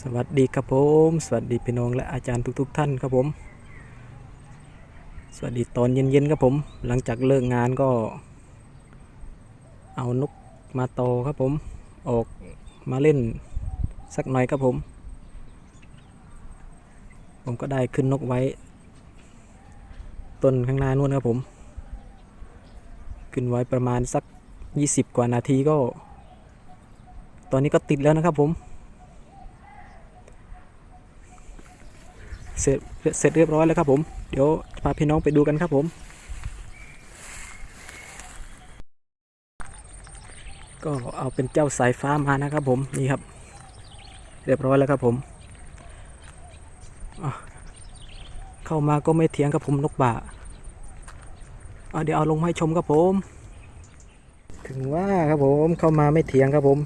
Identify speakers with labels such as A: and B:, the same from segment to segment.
A: สวัสดีครับผม สวัสดีพี่น้องและอาจารย์ทุก ๆ ท่านครับผม สวัสดีตอนเย็นๆครับผม หลังจากเลิกงานก็ เอานกมาโตครับผม ออกมาเล่นสักหน่อยครับผม ผมก็ได้ขึ้นนกไว้ ต้นข้างหน้านู่นครับผม ขึ้นไว้ประมาณสัก 20 กว่านาทีก็ ตอนนี้ก็ติดแล้วนะครับผม เสร็จเสร็จเรียบร้อยแล้วครับผม เดี๋ยวจะพาพี่น้องไปดูกันครับผม ก็เอาเป็นเจ้าสายฟ้ามานะครับผมนี่ครับ เรียบร้อยแล้วครับผมเข้ามาก็ไม่เถียงกับผมนกบ่าเดี๋ยวเอาลงมาให้ชมครับผม ถึงว่าครับผมเข้ามาไม่เถียงครับผม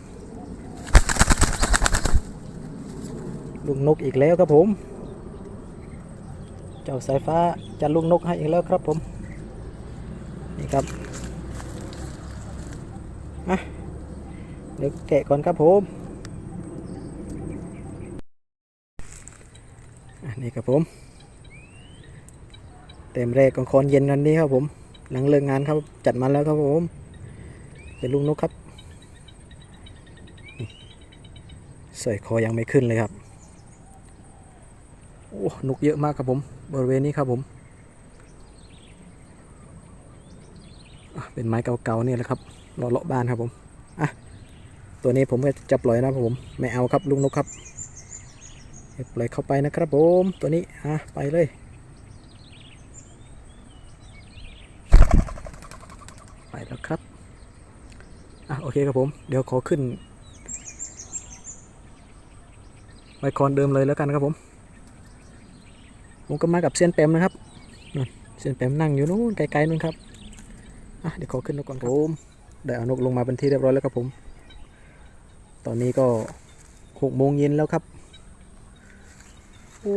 A: ลูกนกอีกแล้วครับผม เจ้าสายฟ้าจะลุงนกให้อีกแล้วครับผมนี่ครับอะเดี๋ยวแกะก่อนครับผมอะนี่ครับผม เต็มแรกของคอนเย็นกันนี้ครับผม หลังเลิกงานครับจัดมาแล้วครับผมเป็นลุงนกครับนี่สอยคอยังไม่ขึ้นเลยครับ โอ้นกเยอะมากครับผมบริเวณนี้ครับผมเป็นไม้เก่าๆเนี่ยแหละครับรอเลาะบ้านครับผมอะตัวนี้ผมก็จะปล่อยนะครับผมไม่เอาครับลุงนกครับปล่อยเข้าไปนะครับผมตัวนี้อะไปเลยไปแล้วครับอะโอเคครับผมเดี๋ยวขอขึ้นไว้คอนเดิมเลยแล้วกันครับผม ผมก็มากับเซียนแปมนะครับนั่นเซียนแปมนั่งอยู่นู้นไกลๆนู้นครับอะเดี๋ยวขอขึ้นนกก่อนครับผมได้เอานกลงมาเป็นที่เรียบร้อยแล้วครับผม ตอนนี้ก็หกโมงเย็นแล้วครับโอ้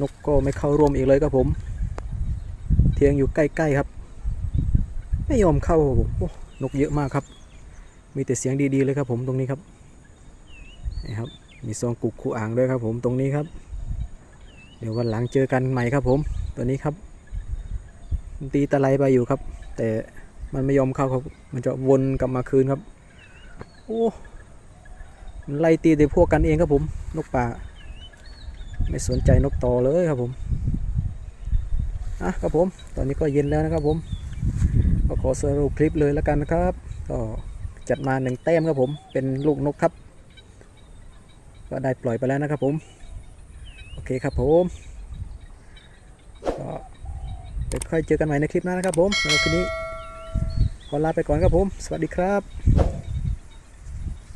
A: นกก็ไม่เข้าร่วมอีกเลยครับผม เทียงอยู่ใกล้ๆครับ ไม่ยอมเข้าครับผมโอ้นกเยอะมากครับ มีแต่เสียงดีๆเลยครับผมตรงนี้ครับนี่ครับ มีซองกุกคูอ่างด้วยครับผมตรงนี้ครับ เดี๋ยววันหลังเจอกันใหม่ครับผม ตัวนี้ครับ ตีตะไลไปอยู่ครับ แต่มันไม่ยอมเข้าครับ มันจะวนกลับมาคืนครับ โอ้มันไล่ตีแต่พวกกันเองครับผม นกป่า ไม่สนใจนกต่อเลยครับผมอะครับผม ตอนนี้ก็เย็นแล้วนะครับผม ก็ขอสรุปคลิปเลยแล้วกันนะครับ ก็จัดมาหนึ่งแต้มครับผม เป็นลูกนกครับ ก็ได้ปล่อยไปแล้วนะครับผม โอเคครับผมก็เดี๋ยวค่อยเจอกันใหม่ในคลิปหน้านะครับผมสำหรับคลิปนี้ขอลาไปก่อนครับผม สวัสดีครับ